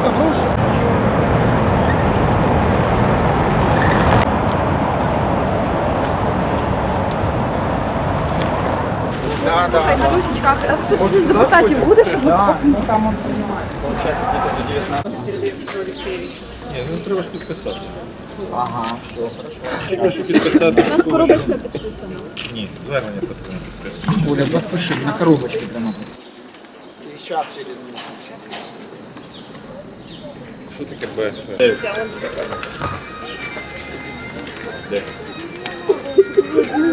Сколько груш? Да, да. Слухай, на русичках, хтось із депутатів буде, Да, ну там он принимает. Получается, где-то до 19. Ні, ну треба ж підписати. Ага, все, хорошо. Треба ж підписати. У нас коробочка підписана. Ні, звернення потрібно підписати. Оля, подпиши, на коробочке прямо. Сейчас через минуту. Що таке Б? Де?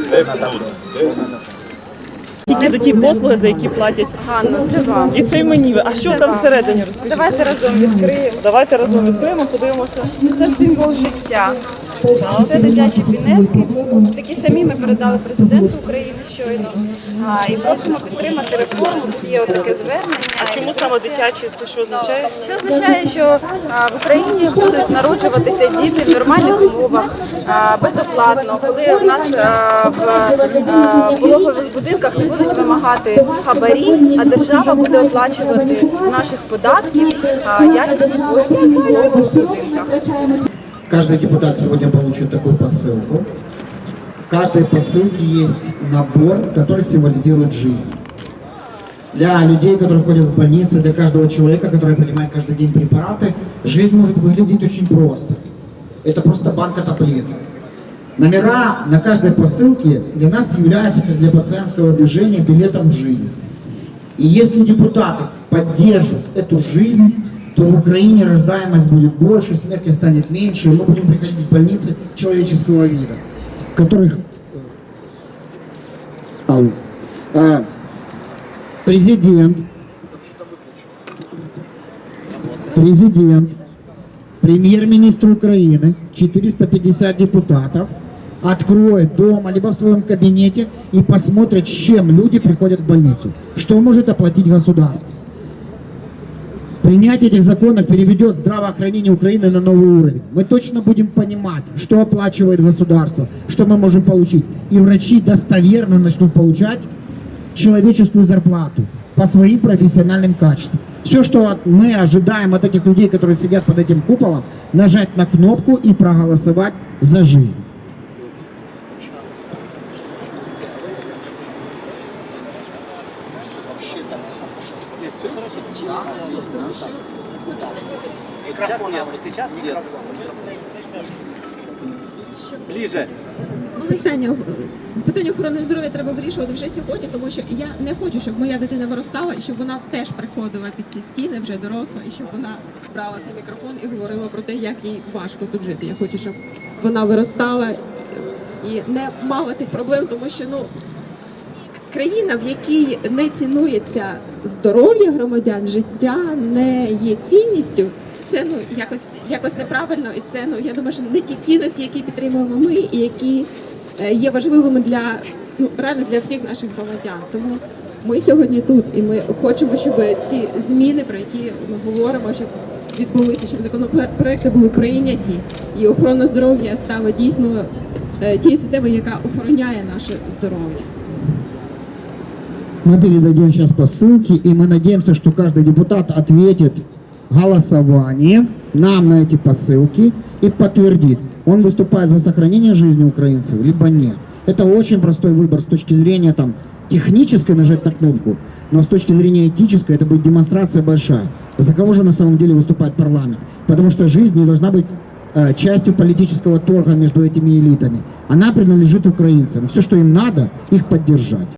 Де тут? Де? Тільки за ті послуги, за які платять. Ганна, це вам. І це мені. А що Це там вам. всередині розкажіть? Давайте разом відкриємо. Давайте разом відкриємо, подивимося. Це символ життя. Це дитячі пінетки. Такі самі ми передали президенту України щойно. А, і просимо підтримати реформу. Тут є таке звернення. А чому саме дитячі? Це що означає? Це означає, що а, в Україні будуть народжуватися діти в нормальних умовах, а, безоплатно, коли в нас а, в а, пологових будинках не будуть вимагати хабарі, а держава буде оплачувати з наших податків а, якісні послуги в пологових будинках. Каждый депутат сегодня получит такую посылку. В каждой посылке есть набор, который символизирует жизнь. Для людей, которые ходят в больницы, для каждого человека, который принимает каждый день препараты, жизнь может выглядеть очень просто. Это просто банка таблеток. Номера на каждой посылке для нас являются, как для пациентского движения, билетом в жизнь. И если депутаты поддержат эту жизнь, то в Украине рождаемость будет больше, смерти станет меньше, и мы будем приходить в больницы человеческого вида, которых э, Алло. Э, президент, президент, премьер-министр Украины, 450 депутатов откроет дома либо в своем кабинете и посмотрит, с чем люди приходят в больницу, что может оплатить государство. Принятие этих законов переведет здравоохранение Украины на новый уровень. Мы точно будем понимать, что оплачивает государство, что мы можем получить. И врачи достоверно начнут получать человеческую зарплату по своим профессиональным качествам. Все, что мы ожидаем от этих людей, которые сидят под этим куполом, нажать на кнопку и проголосовать за жизнь. Микрофон я вот сейчас нет. Ближе. Питання, питання охорони здоров'я треба вирішувати вже сьогодні, тому що я не хочу, щоб моя дитина виростала і щоб вона теж приходила під ці стіни вже доросла, і щоб вона брала цей мікрофон і говорила про те, як їй важко тут жити. Я хочу, щоб вона виростала і не мала цих проблем, тому що ну країна, в якій не цінується здоров'я громадян, життя не є цінністю. Це ну якось якось неправильно, і це ну я думаю, що не ті цінності, які підтримуємо ми, і які е, є важливими для ну реально для всіх наших громадян. Тому ми сьогодні тут, і ми хочемо, щоб ці зміни, про які ми говоримо, щоб відбулися, щоб законопроекти були прийняті, і охорона здоров'я стала дійсно е, тією системою, яка охороняє наше здоров'я. Мы передадим сейчас посылки, и мы надеемся, что каждый депутат ответит голосованием нам на эти посылки и подтвердит, он выступает за сохранение жизни украинцев, либо нет. Это очень простой выбор с точки зрения там, технической нажать на кнопку, но с точки зрения этической это будет демонстрация большая. За кого же на самом деле выступает парламент? Потому что жизнь не должна быть э, частью политического торга между этими элитами. Она принадлежит украинцам. Все, что им надо, их поддержать.